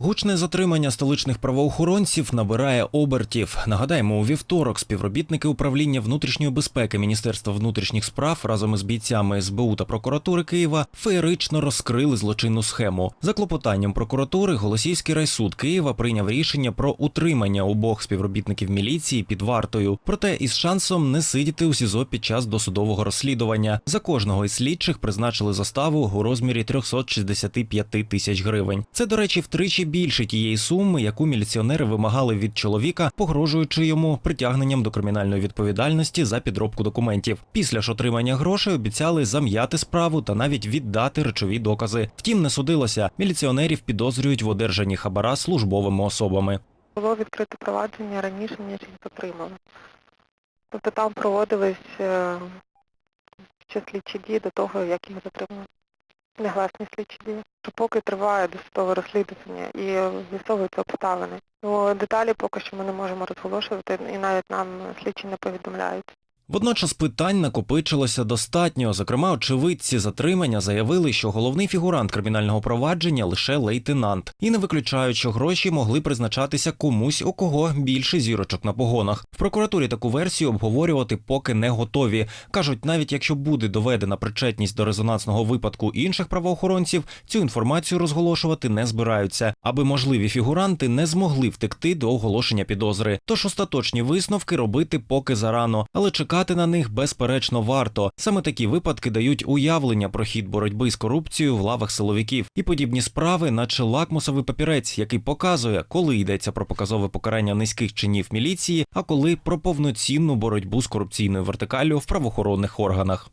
Гучне затримання столичних правоохоронців набирає обертів. Нагадаємо, у вівторок співробітники управління внутрішньої безпеки Міністерства внутрішніх справ разом із бійцями СБУ та прокуратури Києва феєрично розкрили злочинну схему. За клопотанням прокуратури Голосівський райсуд Києва прийняв рішення про утримання обох співробітників міліції під вартою, проте із шансом не сидіти у СІЗО під час досудового розслідування. За кожного із слідчих призначили заставу у розмірі 365 тисяч гривень. Це, до речі, втричі більше тієї суми, яку міліціонери вимагали від чоловіка, погрожуючи йому притягненням до кримінальної відповідальності за підробку документів. Після ж отримання грошей обіцяли зам'яти справу та навіть віддати речові докази. Втім, не судилося. Міліціонерів підозрюють в одержанні хабара службовими особами. Було відкрите провадження раніше, ніж їх затримали. Тобто там проводились е, ще слідчі дії до того, як їх затримали. Негласні слідчі дії. Що поки триває досудове розслідування і з'ясовуються обставини. Бо деталі поки що ми не можемо розголошувати і навіть нам слідчі не повідомляють. Водночас питань накопичилося достатньо. Зокрема, очевидці затримання заявили, що головний фігурант кримінального провадження лише лейтенант, і не виключають, що гроші могли призначатися комусь, у кого більше зірочок на погонах. В прокуратурі таку версію обговорювати поки не готові. кажуть, навіть якщо буде доведена причетність до резонансного випадку інших правоохоронців, цю інформацію розголошувати не збираються, аби можливі фігуранти не змогли втекти до оголошення підозри. Тож остаточні висновки робити поки зарано, але чекати на них безперечно варто. Саме такі випадки дають уявлення про хід боротьби з корупцією в лавах силовиків. І подібні справи, наче лакмусовий папірець, який показує, коли йдеться про показове покарання низьких чинів міліції, а коли про повноцінну боротьбу з корупційною вертикаллю в правоохоронних органах.